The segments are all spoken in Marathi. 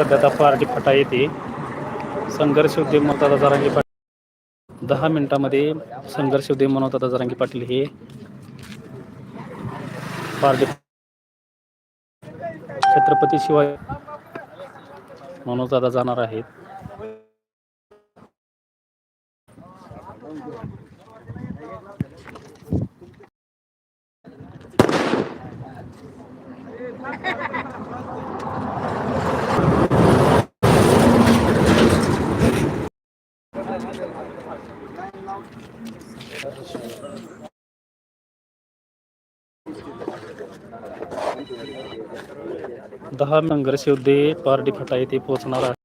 सध्या आता पार्टी फटा येते. संघर्ष उद्योग मनोदादा जरांगे पाटील. दहा मिनिटामध्ये संघर्ष उद्योग मनोदादा जरांगे पाटील हे. पार्टी छत्रपती शिवाय मनोजदादा जाणार आहेत. दहा संघर्ष उद्ये पारडी फटा येथे पोहोचणार आहे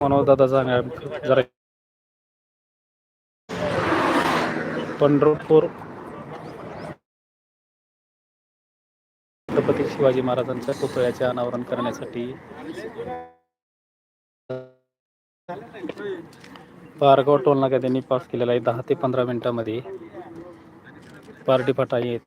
मनोजदादा सांगा जरा पंढरपूर छत्रपती शिवाजी महाराजांच्या पुतळ्याचे अनावरण करण्यासाठी पारगाव टोल नाका त्यांनी पास केलेला आहे. दहा ते पंधरा मिनिटामध्ये पार्टी फटा येत.